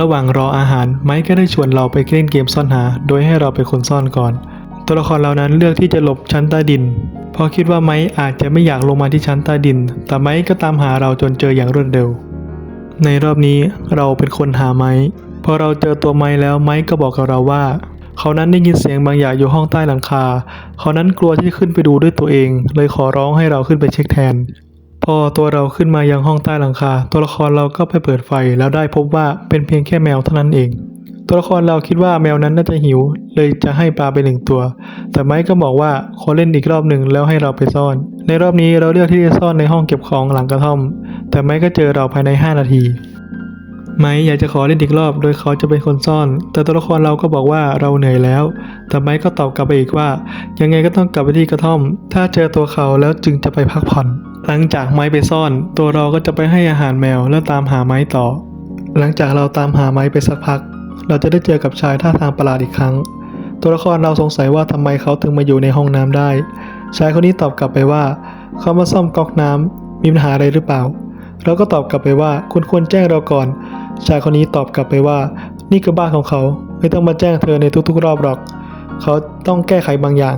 ระหว่างรออาหารไม้ก็ได้ชวนเราไปเล่นเกมซ่อนหา โดยให้เราเป็นคนซ่อนก่อน ตัวละครเรานั้นเลือกที่จะหลบชั้นใต้ดิน เพราะคิดว่าไม้อาจจะไม่อยากลงมาที่ชั้นใต้ดิน แต่ไม้ก็ตามหาเราจนเจออย่างรวดเร็ว ในรอบนี้เราเป็นคนหาไม้พอเราเจอตัวไม้แล้วไม้ก็บอกกับเราว่า เขานั้นได้ยินเสียงบางอย่างอยู่ห้องใต้หลังคา เขานั้นกลัวที่จะขึ้นไปดูด้วยตัวเอง เลยขอร้องให้เราขึ้นไปเช็คแทน พอตัวเราขึ้นมายังห้องใต้หลังคา ตัวละครเราก็ไปเปิดไฟแล้วได้พบว่าเป็นเพียงแค่แมวเท่านั้นเอง ตัวละครเราคิดว่าแมวนั้นน่าจะหิว เลยจะให้ปลาไปหนึ่งตัว แต่ไม้ก็บอกว่าขอเล่นอีกรอบหนึ่งแล้วให้เราไปซ่อน ในรอบนี้เราเลือกที่จะซ่อนในห้องเก็บของหลังกระท่อม แต่ไม้ก็เจอเราภายใน 5 นาที ไม้อยากจะขอเล่นอีกรอบ โดยเขาจะเป็นคนซ่อน แต่ตัวละครเราก็บอกว่าเราเหนื่อยแล้ว แต่ไม้ก็ตอบกลับไปอีกว่า ยังไงก็ต้องกลับไปที่กระท่อม ถ้าเจอตัวเขาแล้วจึงจะไปพักผ่อน หลังจากไม้ไปซ่อน ตัวเราก็จะไปให้อาหารแมวแล้วตามหาไม้ต่อ หลังจากเราตามหาไม้ไปสักพัก เราจะได้เจอกับชายท่าทางประหลาดอีกครั้ง ตัวละครเราสงสัยว่าทำไมเขาถึงมาอยู่ในห้องน้ำได้ ชายคนนี้ตอบกลับไปว่า เขามาซ่อมก๊อกน้ำมีปัญหาอะไรหรือเปล่า เราก็ตอบกลับไปว่าคุณควรแจ้งเราก่อน ชายคนนี้ตอบกลับไปว่า นี่คือบ้านของเขา ไม่ต้องมาแจ้งเธอในทุกๆ รอบหรอก เขาต้องแก้ไขบางอย่าง